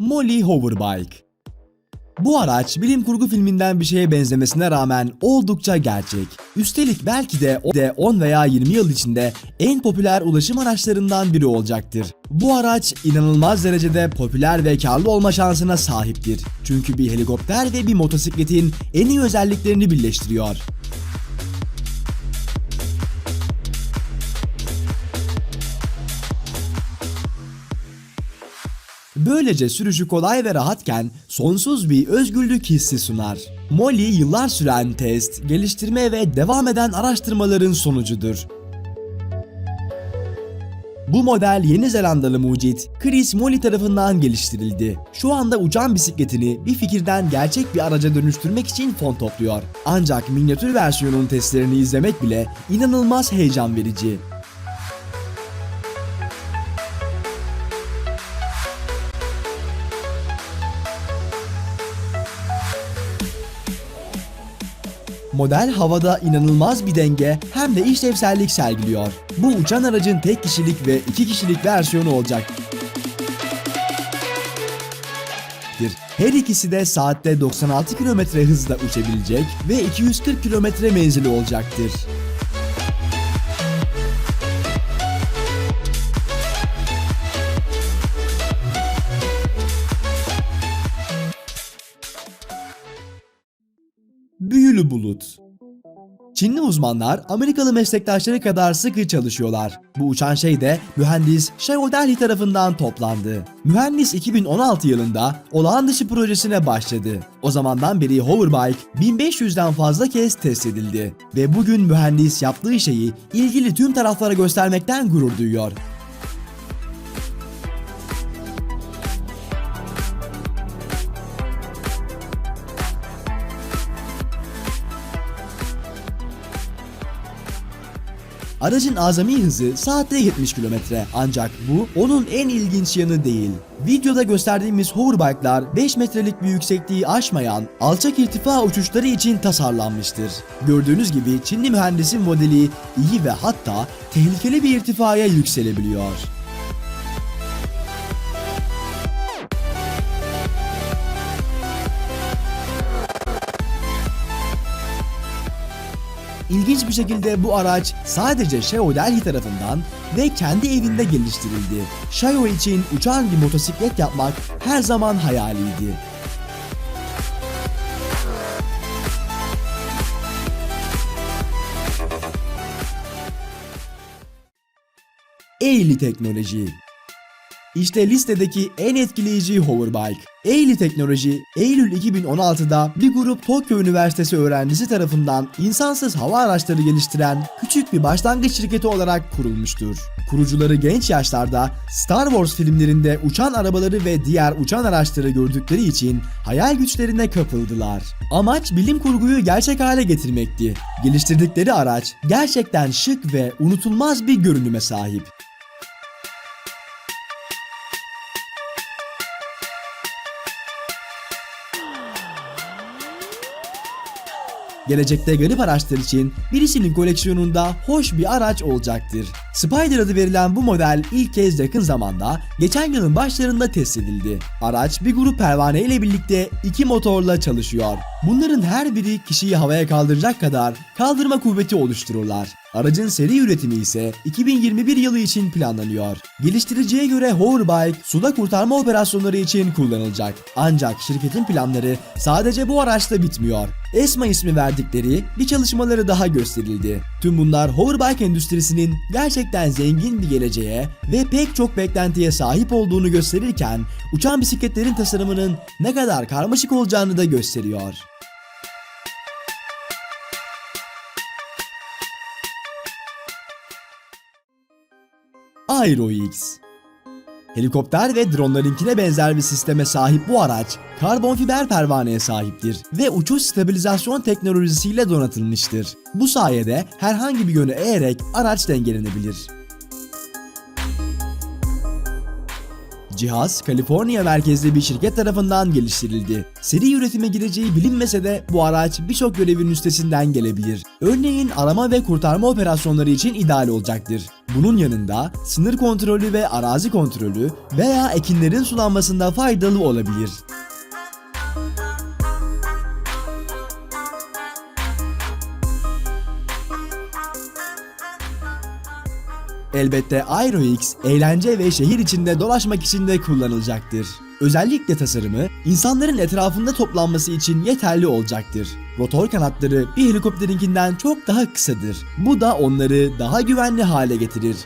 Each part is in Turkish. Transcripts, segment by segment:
Molly Hoverbike. Bu araç bilim kurgu filminden bir şeye benzemesine rağmen oldukça gerçek. Üstelik belki de o de 10 veya 20 yıl içinde en popüler ulaşım araçlarından biri olacaktır. Bu araç inanılmaz derecede popüler ve karlı olma şansına sahiptir. Çünkü bir helikopter ve bir motosikletin en iyi özelliklerini birleştiriyor. Böylece sürüşü kolay ve rahatken sonsuz bir özgürlük hissi sunar. Molly yıllar süren test, geliştirme ve devam eden araştırmaların sonucudur. Bu model Yeni Zelandalı mucit Chris Molly tarafından geliştirildi. Şu anda uçan bisikletini bir fikirden gerçek bir araca dönüştürmek için fon topluyor. Ancak minyatür versiyonun testlerini izlemek bile inanılmaz heyecan verici. Model havada inanılmaz bir denge hem de işlevsellik sergiliyor. Bu uçan aracın tek kişilik ve iki kişilik versiyonu olacak. Her ikisi de saatte 96 km hızla uçabilecek ve 240 km menzili olacaktır. Büyülü bulut. Çinli uzmanlar Amerikalı meslektaşları kadar sıkı çalışıyorlar. Bu uçan şey de mühendis Shao Dali tarafından toplandı. Mühendis 2016 yılında olağan dışı projesine başladı. O zamandan beri Hoverbike 1500'den fazla kez test edildi. Ve bugün mühendis yaptığı şeyi ilgili tüm taraflara göstermekten gurur duyuyor. Aracın azami hızı saatte 70 km ancak bu onun en ilginç yanı değil. Videoda gösterdiğimiz hoverbike'lar 5 metrelik bir yüksekliği aşmayan alçak irtifa uçuşları için tasarlanmıştır. Gördüğünüz gibi Çinli mühendisin modeli iyi ve hatta tehlikeli bir irtifaya yükselebiliyor. İlginç bir şekilde bu araç sadece Xiaomi Delhi tarafından ve kendi evinde geliştirildi. Xiaomi için uçan bir motosiklet yapmak her zaman hayaliydi. Eğli teknoloji işte listedeki en etkileyici hoverbike. Eğli Teknoloji, Eylül 2016'da bir grup Tokyo Üniversitesi öğrencisi tarafından insansız hava araçları geliştiren küçük bir başlangıç şirketi olarak kurulmuştur. Kurucuları genç yaşlarda Star Wars filmlerinde uçan arabaları ve diğer uçan araçları gördükleri için hayal güçlerine kapıldılar. Amaç bilim kurguyu gerçek hale getirmekti. Geliştirdikleri araç gerçekten şık ve unutulmaz bir görünüme sahip. Gelecekte garip araçlar için birisinin koleksiyonunda hoş bir araç olacaktır. Spider adı verilen bu model ilk kez yakın zamanda geçen yılın başlarında test edildi. Araç bir grup pervane ile birlikte iki motorla çalışıyor. Bunların her biri kişiyi havaya kaldıracak kadar kaldırma kuvveti oluştururlar. Aracın seri üretimi ise 2021 yılı için planlanıyor. Geliştiriciye göre Hoverbike suda kurtarma operasyonları için kullanılacak. Ancak şirketin planları sadece bu araçta bitmiyor. ESMA ismi verdikleri bir çalışmaları daha gösterildi. Tüm bunlar Hoverbike endüstrisinin gerçekten zengin bir geleceğe ve pek çok beklentiye sahip olduğunu gösterirken uçan bisikletlerin tasarımının ne kadar karmaşık olacağını da gösteriyor. AeroX Helikopter ve dronlarınkine benzer bir sisteme sahip bu araç, karbon fiber pervaneye sahiptir ve uçuş stabilizasyon teknolojisiyle donatılmıştır. Bu sayede herhangi bir yöne eğerek araç dengelenebilir. Cihaz, Kaliforniya merkezli bir şirket tarafından geliştirildi. Seri üretime gireceği bilinmese de bu araç birçok görevin üstesinden gelebilir. Örneğin arama ve kurtarma operasyonları için ideal olacaktır. Bunun yanında sınır kontrolü ve arazi kontrolü veya ekinlerin sulanmasında faydalı olabilir. Elbette Aero-X eğlence ve şehir içinde dolaşmak için de kullanılacaktır. Özellikle tasarımı insanların etrafında toplanması için yeterli olacaktır. Rotor kanatları bir helikopterinkinden çok daha kısadır. Bu da onları daha güvenli hale getirir.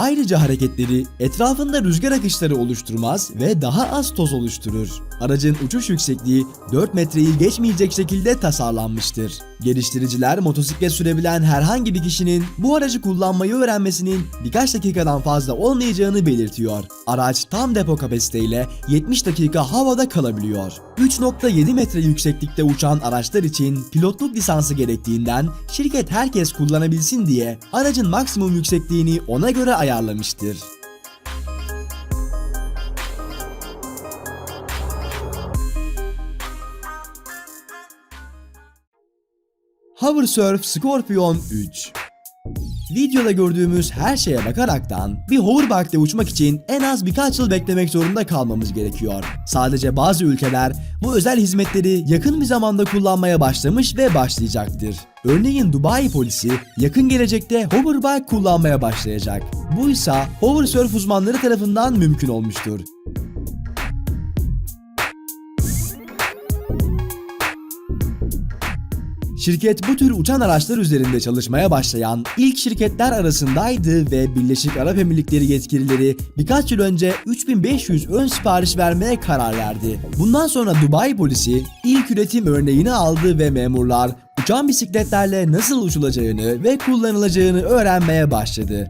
Ayrıca hareketleri etrafında rüzgar akışları oluşturmaz ve daha az toz oluşturur. Aracın uçuş yüksekliği 4 metreyi geçmeyecek şekilde tasarlanmıştır. Geliştiriciler motosiklet sürebilen herhangi bir kişinin bu aracı kullanmayı öğrenmesinin birkaç dakikadan fazla olmayacağını belirtiyor. Araç tam depo kapasiteyle 70 dakika havada kalabiliyor. 3.7 metre yükseklikte uçan araçlar için pilotluk lisansı gerektiğinden şirket herkes kullanabilsin diye aracın maksimum yüksekliğini ona göre ayarlamıştır. Hoversurf Scorpion 3 Videoda gördüğümüz her şeye bakaraktan bir hoverback'te uçmak için en az birkaç yıl beklemek zorunda kalmamız gerekiyor. Sadece bazı ülkeler bu özel hizmetleri yakın bir zamanda kullanmaya başlamış ve başlayacaktır. Örneğin Dubai polisi yakın gelecekte hoverback kullanmaya başlayacak. Bu ise hoversurf uzmanları tarafından mümkün olmuştur. Şirket bu tür uçan araçlar üzerinde çalışmaya başlayan ilk şirketler arasındaydı ve Birleşik Arap Emirlikleri yetkilileri birkaç yıl önce 3500 ön sipariş vermeye karar verdi. Bundan sonra Dubai polisi ilk üretim örneğini aldı ve memurlar uçan bisikletlerle nasıl uçulacağını ve kullanılacağını öğrenmeye başladı.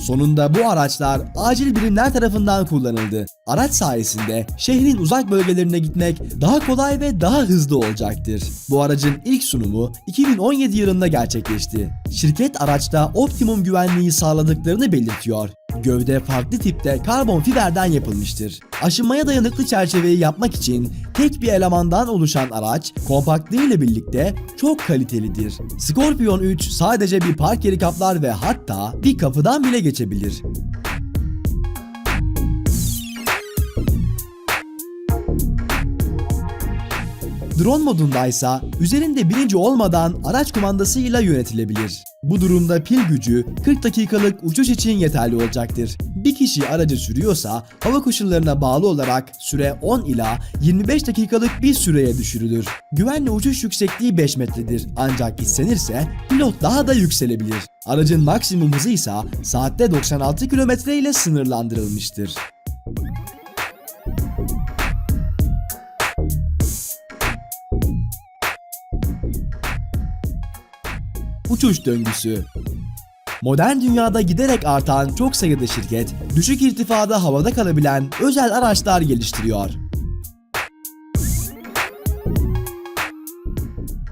Sonunda bu araçlar acil birimler tarafından kullanıldı. Araç sayesinde şehrin uzak bölgelerine gitmek daha kolay ve daha hızlı olacaktır. Bu aracın ilk sunumu 2017 yılında gerçekleşti. Şirket araçta optimum güvenliği sağladıklarını belirtiyor. Gövde farklı tipte karbon fiberden yapılmıştır. Aşınmaya dayanıklı çerçeveyi yapmak için tek bir elemandan oluşan araç kompaktlığı ile birlikte çok kalitelidir. Scorpion 3 sadece bir park yeri kaplar ve hatta bir kapıdan bile geçebilir. Drone modundaysa üzerinde birinci olmadan araç kumandasıyla yönetilebilir. Bu durumda pil gücü 40 dakikalık uçuş için yeterli olacaktır. Bir kişi aracı sürüyorsa hava koşullarına bağlı olarak süre 10 ila 25 dakikalık bir süreye düşürülür. Güvenli uçuş yüksekliği 5 metredir ancak istenirse pilot daha da yükselebilir. Aracın maksimum hızı ise saatte 96 km ile sınırlandırılmıştır. Uçuş döngüsü Modern dünyada giderek artan çok sayıda şirket, düşük irtifada havada kalabilen özel araçlar geliştiriyor.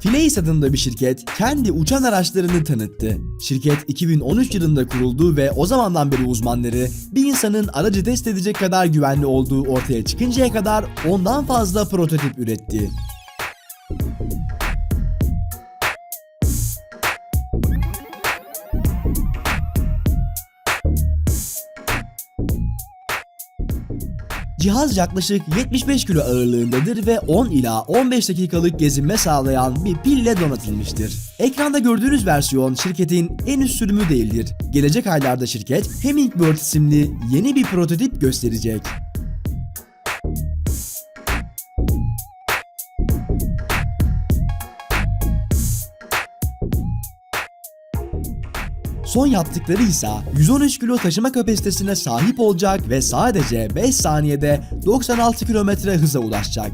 Fileis adında bir şirket kendi uçan araçlarını tanıttı. Şirket 2013 yılında kuruldu ve o zamandan beri uzmanları bir insanın aracı test edecek kadar güvenli olduğu ortaya çıkıncaya kadar ondan fazla prototip üretti. Cihaz yaklaşık 75 kilo ağırlığındadır ve 10 ila 15 dakikalık gezinme sağlayan bir pille donatılmıştır. Ekranda gördüğünüz versiyon şirketin en üst sürümü değildir. Gelecek aylarda şirket Hummingbird isimli yeni bir prototip gösterecek. Son yaptıkları ise 113 kilo taşıma kapasitesine sahip olacak ve sadece 5 saniyede 96 kilometre hıza ulaşacak.